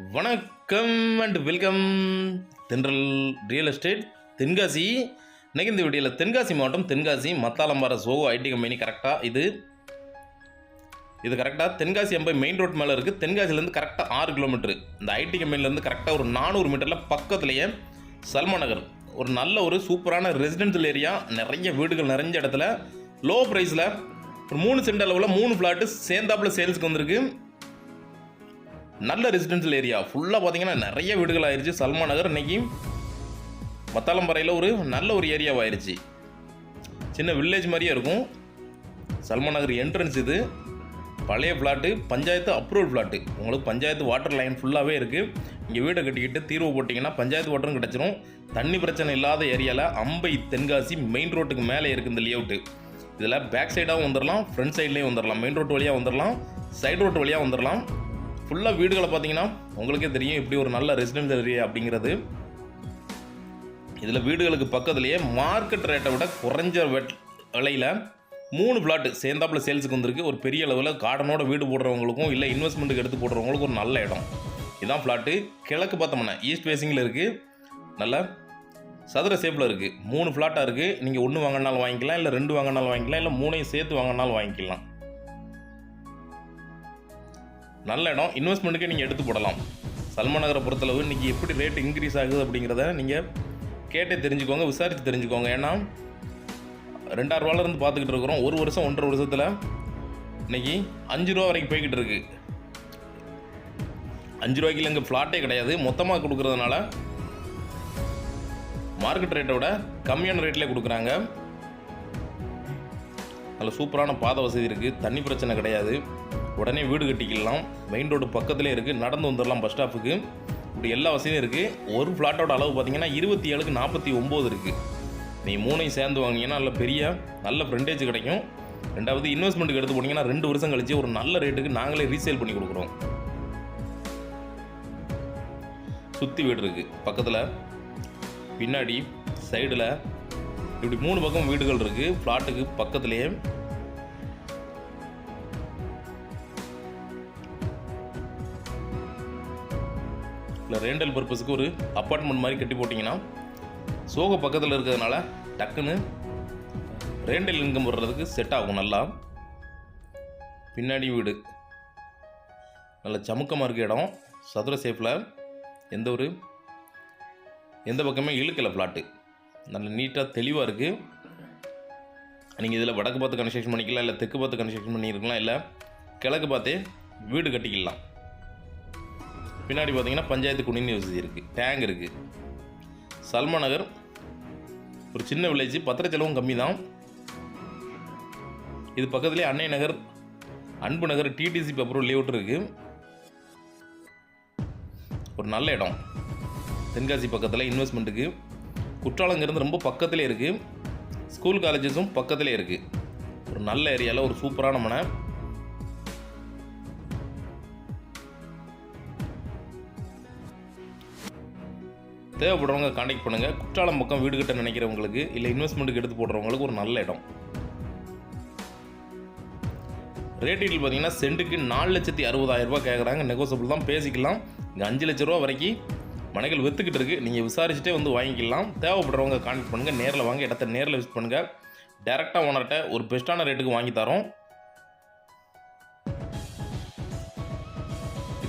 வணக்கம் and welcome Thendral real estate Tenkasi இன்னைக்கு இந்த வீடியோவில் தென்காசி மாவட்டம் தென்காசி மத்தாலம்பார சோகோ ஐடி கம்பெனி கரெக்டாக இது? இது கரெக்டாக தென்காசி எம்பை மெயின் ரோட் மேலே இருக்குது தென்காசிலேருந்து கரெக்டாக ஆறு கிலோமீட்டர் இந்த ஐடி கம்பெனிலேருந்து கரெக்டாக ஒரு நானூறு மீட்டரில் பக்கத்துலேயே சல்மா நகர். ஒரு நல்ல ஒரு சூப்பரான ரெசிடென்ஷியல் ஏரியா நிறைய வீடுகள் நிறைஞ்ச இடத்துல லோ ப்ரைஸில் ஒரு மூணு சென்ட் அளவில் மூணு ஃப்ளாட்டு சேர்ந்தாப்புல சேல்ஸுக்கு வந்திருக்கு. நல்ல ரெசிடென்ஷியல் ஏரியா ஃபுல்லாக பார்த்தீங்கன்னா நிறைய வீடுகள் ஆயிடுச்சு சல்மான் நகர் இன்னைக்கு மத்தாளம்பறையில் ஒரு நல்ல ஒரு ஏரியாவாயிருச்சு சின்ன வில்லேஜ் மாதிரியே இருக்கும். சல்மான் நகர் என்ட்ரன்ஸ் இது. பழைய ஃப்ளாட்டு பஞ்சாயத்து அப்ரூவல் ஃப்ளாட்டு உங்களுக்கு பஞ்சாயத்து வாட்டர் லைன் ஃபுல்லாகவே இருக்குது இங்கே வீடை கட்டிக்கிட்டு தீர்வு போட்டிங்கன்னா பஞ்சாயத்து வாட்டரும் கிடச்சிரும். தண்ணி பிரச்சனை இல்லாத ஏரியாவில் அம்பை தென்காசி மெயின் ரோட்டுக்கு மேலே இருக்குது இந்த லேஅவுட்டு இதில் பேக் சைடாகவும் வந்துடலாம் ஃப்ரண்ட் சைட்லேயும் வந்துடலாம் மெயின் ரோட்டு வழியாக வந்துடலாம் சைடு ரோட்டு வழியாக வந்துடலாம் ஃபுல்லாக வீடுகளை பார்த்தீங்கன்னா உங்களுக்கே தெரியும் இப்படி ஒரு நல்ல ரெசிடென்ஷியல் ஏரியா அப்படிங்கிறது. இதில் வீடுகளுக்கு பக்கத்துலேயே மார்க்கெட் ரேட்டை விட குறைஞ்ச விலையில் மூணு பிளாட்டு சேர்ந்தாப்பில் சேல்ஸுக்கு வந்திருக்கு. ஒரு பெரிய அளவில் கார்டனோட வீடு போடுறவங்களுக்கும் இல்லை இன்வெஸ்ட்மெண்ட்டுக்கு எடுத்து போடுறவங்களுக்கும் ஒரு நல்ல இடம். இதான் ஃப்ளாட்டு கிழக்கு பார்த்தோம்னா ஈஸ்ட் ஃபேஸிங்கில் இருக்குது நல்ல சதுர ஷேப்பில் இருக்குது மூணு ஃப்ளாட்டாக இருக்குது நீங்கள் ஒன்று வாங்கினாலும் வாங்கிக்கலாம் இல்லை ரெண்டு வாங்கினாலும் வாங்கிக்கலாம் இல்லை மூணையும் சேர்த்து வாங்கினாலும் வாங்கிக்கலாம். நல்ல இடம். இன்வெஸ்ட்மெண்ட்டுக்கே நீங்கள் எடுத்து போடலாம். சல்மான் நகரை பொறுத்தளவு இன்றைக்கி எப்படி ரேட் இன்க்ரீஸ் ஆகுது அப்படிங்கிறத நீங்கள் கேட்டே தெரிஞ்சுக்கோங்க விசாரித்து தெரிஞ்சுக்கோங்க. ஏன்னா ரெண்டாயிரம் ரூபால இருந்து பார்த்துக்கிட்டு இருக்கிறோம். ஒரு வருஷம் ஒன்றரை வருஷத்தில் இன்னைக்கு அஞ்சு ரூபா வரைக்கும் போய்கிட்டு இருக்கு. அஞ்சு ரூபாய்க்கு இங்கே ஃப்ளாட்டே கிடையாது. மொத்தமாக கொடுக்குறதுனால மார்க்கெட் ரேட்டை விட கம்மியான ரேட்டில் கொடுக்குறாங்க. நல்ல சூப்பரான பாதை வசதி இருக்குது தண்ணி பிரச்சனை கிடையாது. உடனே வீடு கட்டிக்கலாம். மெயின் ரோடு பக்கத்துலேயே இருக்குது நடந்து வந்துடலாம் பஸ் ஸ்டாப்புக்கு இப்படி எல்லா வசதியும் இருக்குது ஒரு ஃப்ளாட்டோட அளவு பார்த்தீங்கன்னா இருபத்தி ஏழுக்கு நாற்பத்தி ஒம்பது இருக்குது நீ மூணையும் சேர்ந்து வாங்கினீங்கன்னா நல்ல பெரிய நல்ல ஃப்ரெண்டேஜ் கிடைக்கும். ரெண்டாவது இன்வெஸ்ட்மெண்ட்டுக்கு எடுத்து போனீங்கன்னா ரெண்டு வருஷம் கழிச்சு ஒரு நல்ல ரேட்டுக்கு நாங்களே ரீசேல் பண்ணி கொடுக்குறோம். சுற்றி வீடு இருக்குது பக்கத்தில். பின்னாடி சைடில் இப்படி மூணு பக்கம் வீடுகள் இருக்குது ஃப்ளாட்டுக்கு பக்கத்துலேயே இல்லை ரேண்டல் பர்பஸுக்கு ஒரு அப்பார்ட்மெண்ட் மாதிரி கட்டி போட்டிங்கன்னா சோக பக்கத்தில் இருக்கிறதுனால டக்குன்னு ரேண்டல் இன்கம் வர்றதுக்கு செட் ஆகும் நல்லா. பின்னாடி வீடு. நல்ல சமுக்கமாக இருக்க இடம். சதுர சேஃபில் எந்த ஒரு எந்த பக்கமே இழுக்கலை ஃப்ளாட்டு நல்ல நீட்டாக தெளிவாக இருக்குது நீங்கள் இதில் வடக்கு பார்த்து கன்ஸ்ட்ரக்ஷன் பண்ணிக்கலாம் இல்லை தெற்கு பார்த்து கன்ஸ்ட்ரக்ஷன் பண்ணியிருக்கலாம் இல்லை கிழக்கு பார்த்தே வீடு கட்டிக்கலாம். பின்னாடி பார்த்தீங்கன்னா பஞ்சாயத்து குடிநீர் வசதி இருக்குது டேங்க் இருக்குது சல்மா நகர். ஒரு சின்ன வில்லேஜ் பத்திர செலவும் கம்மி தான் இது பக்கத்துலேயே அன்னை நகர் அன்பு நகர் டிடிசி பேப்பரும் லேவுட் இருக்குது ஒரு நல்ல இடம். தென்காசி பக்கத்தில் இன்வெஸ்ட்மெண்ட்டுக்கு குற்றாலங்கிறது ரொம்ப பக்கத்திலே இருக்குது ஸ்கூல் காலேஜஸும் பக்கத்திலே இருக்குது ஒரு நல்ல ஏரியாவில் ஒரு சூப்பரான மனை. தேவைப்படுறவங்க காண்டாக்ட் பண்ணுங்கள் குற்றாலம் பக்கம் வீடு கட்ட நினைக்கிறவங்களுக்கு இல்லை இன்வெஸ்ட்மெண்ட்டுக்கு எடுத்து போடுறவங்களுக்கு ஒரு நல்ல இடம். ரேட்டில் பார்த்தீங்கன்னா சென்ட்டுக்கு நாலு லட்சத்தி அறுபதாயிரம் ரூபாய் கேட்குறாங்க நெகோசபிள் தான் பேசிக்கலாம். இங்கே அஞ்சு லட்ச ரூபா வரைக்கும் மனைகள் விற்றுக்கிட்டு இருக்குது நீங்கள் விசாரிச்சுட்டே வந்து வாங்கிக்கலாம். தேவைப்படுறவங்க கான்டெக்ட் பண்ணுங்கள் நேரில் வாங்க. இடத்த நேரில் விசிட் பண்ணுங்கள் டேரெக்டாக ஓனர்கிட்ட ஒரு பெஸ்ட்டான ரேட்டுக்கு வாங்கி தரோம்.